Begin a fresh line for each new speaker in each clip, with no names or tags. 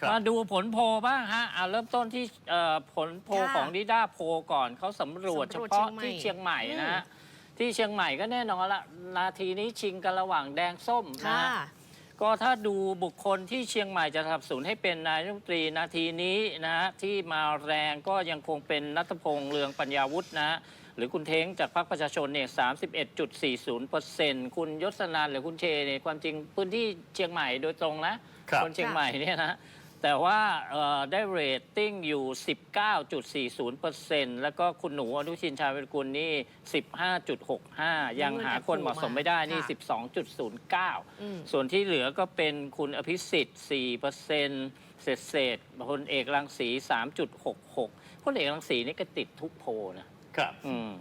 ครับ
มาดูผลโพลบ้างฮะเอาเริ่มต้นที่เอ่อผลโพล
ค่ะ
ของดิด้าโพลก่อนเขาสำรวจ
สำ
เฉ
รวจ
พาะ
เชียงใหม่
ที่เชียงใหม่นะฮะ
อื
ที่เชียงใหม่ก็แน่นอนละนาทีนี้ชิงกันระหว่างแดงส้มนะ
ค่ะ
ฮะ ก็ถ้าดูบุคคลที่เชียงใหม่จะสนับสนุนให้เป็นนายกรัฐมนตรีนาทีนี้นะฮะที่มาแรงก็ยังคงเป็นนัทพงษ์เลืองปัญญาวุฒินะฮะหรือคุณเท้งจากพรรคประชาชนเนี่ย31.40%คุณยศนันท์หรือคุณเชเนี่ยความจริงพื้นที่เชียงใหม่โดยตรงนะครับนเชียงใหม่เนี่ยนะ แต่ว่าเอ่อได้เรตติ้งอยู่ 19.40%แล้วก็คุณหนูอนุชินชาญวิรกุลนี่ 15.65 ยังหาคนเหมาะสมไม่ได้นี่
ค่ะ
12.09
อืม
ส่วนที่เหลือก็เป็นคุณอภิสิทธิ์ 4%เศษเศษๆพลเอกรังสี 3.66พลเอกรังสีนี่ก็ติดทุกโพลนะ
ครับ
อืม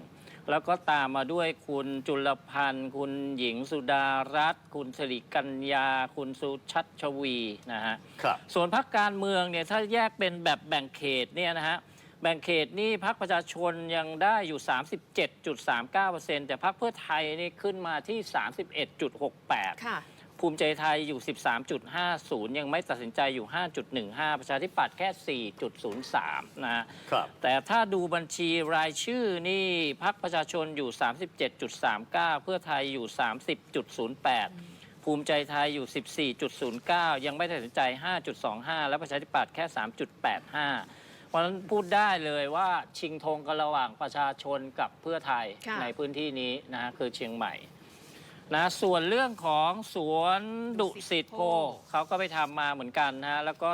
แล้วก็ตามมาด้วยคุณจุลพันธ์ คุณหญิงสุดารัตน์คุณสิริกัญญา คุณสุชัชวีนะฮะ
ครับ
ส่วนพักการเมืองเนี่ยถ้าแยกเป็นแบบแบ่งเขตเนี่ยนะฮะแบ่งเขตนี่พักประชาชนยังได้อยู่ 37.39%แต่พักเพื่อไทยนี่ขึ้นมาที่ 31.68
ค่ะ
ภูมิใจไทยอยู่ 13.50 ยังไม่ตัดสินใจอยู่ 5.15 ประชาธิปัตย์แค่ 4.03 นะฮะ
ครับ
แต่ถ้าดูบัญชีรายชื่อนี่พักประชาชนอยู่ 37.39 เพื่อไทยอยู่ 30.08 ภูมิใจไทยอยู่ 14.09 ยังไม่ตัดสินใจ 5.25 และประชาธิปัตย์แค่ 3.85 เพราะฉะนั้นพูดได้เลยว่าชิงธงกันระหว่างประชาชนกับเพื่อไทย
ค่ะ
ในพื้นที่นี้นะฮะคือเชียงใหม่ นะส่วนเรื่องของสวนดุสิตโพเขาก็ไปทำมาเหมือนกันนะฮะแล้วก็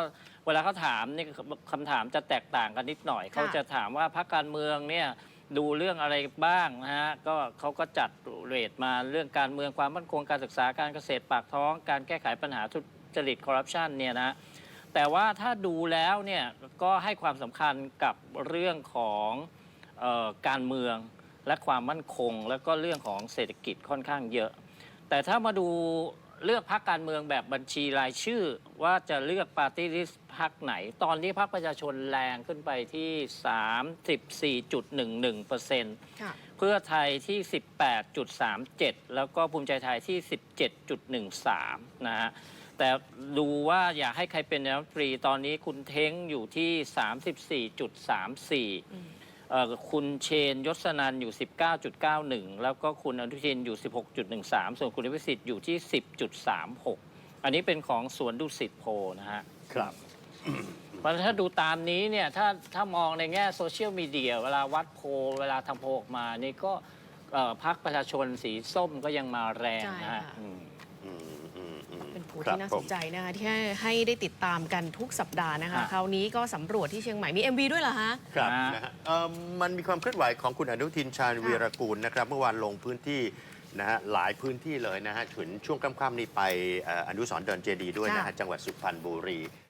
เวลาเขาถามนี่คำถามจะแตกต่างกันนิดหน่อย เขาจะถามว่าพรรคการเมืองเนี่ยดูเรื่องอะไรบ้างนะฮะก็เขาก็จัดเรทมาเรื่องการเมืองความมั่นคงการศึกษาการเกษตรปากท้อง การแก้ไขปัญหาทุจริตคอร์รัปชันเนี่ยนะแต่ว่าถ้าดูแล้วเนี่ยก็ให้ความสำคัญกับเรื่องของเออการเมืองและความมั่นคง แล้วก็เรื่องของเศรษฐกิจค่อนข้างเยอะ แต่ถ้ามาดูเลือกพักการเมืองแบบบัญชีรายชื่อ ว่าจะเลือกปาร์ตี้ลิสต์พักไหน ตอนนี้พักประชาชนแรงขึ้นไปที่ 34.11%
ค่ะ
เพื่อไทยที่ 18.37 แล้วก็ภูมิใจไทยที่ 17.13 นะฮะ แต่ดูว่าอยากให้ใครเป็นนายกรัฐมนตรีตอนนี้คุณเท้งอยู่ที่ 34.34
อืม
เอ่อคุณเชนยศนันอยู่ 19.91 แล้วก็คุณอนุทินอยู่ 16.13 ส่วนคุณวิสิทธิ์อยู่ที่ 10.36 อันนี้เป็นของสวนดุสิตโพลนะฮะ
ครับ
เพราะฉะนั้นถ้าดูตามนี้เนี่ยถ้าถ้ามองในแง่โซเชียลมีเดียเวลาวัดโพลเวลาทำโพลออกมานี่ก็เอ่อพักประชาชนสีส้มก็ยังมาแรงนะฮะ
ใช่ค่ะ
อืม
อืมอืม อืม
เป็นโผ
ครับ
ที่น่า
ผ
ส
ม
นใจนะคะที่ให้ให้ได้ติดตามกันทุกสัปดาห์นะคะ
ค่ะ
คราวนี้ก็สำรวจที่เชียงใหม่มี MV ด้วยเหรอคะ
ครับ
นะ
นะฮะเอ่อมันมีความเคลื่อนไหวของคุณอนุทินชาญวีรกูลนะครับ เมื่อวานลงพื้นที่นะฮะหลายพื้นที่เลยนะฮะถึงช่วงค่ำๆนี้ไปเอ่ออนุสรณ์เดินเจดีย์ด้วยนะฮะ
ค่ะ
จังหวัดสุพรรณบุรี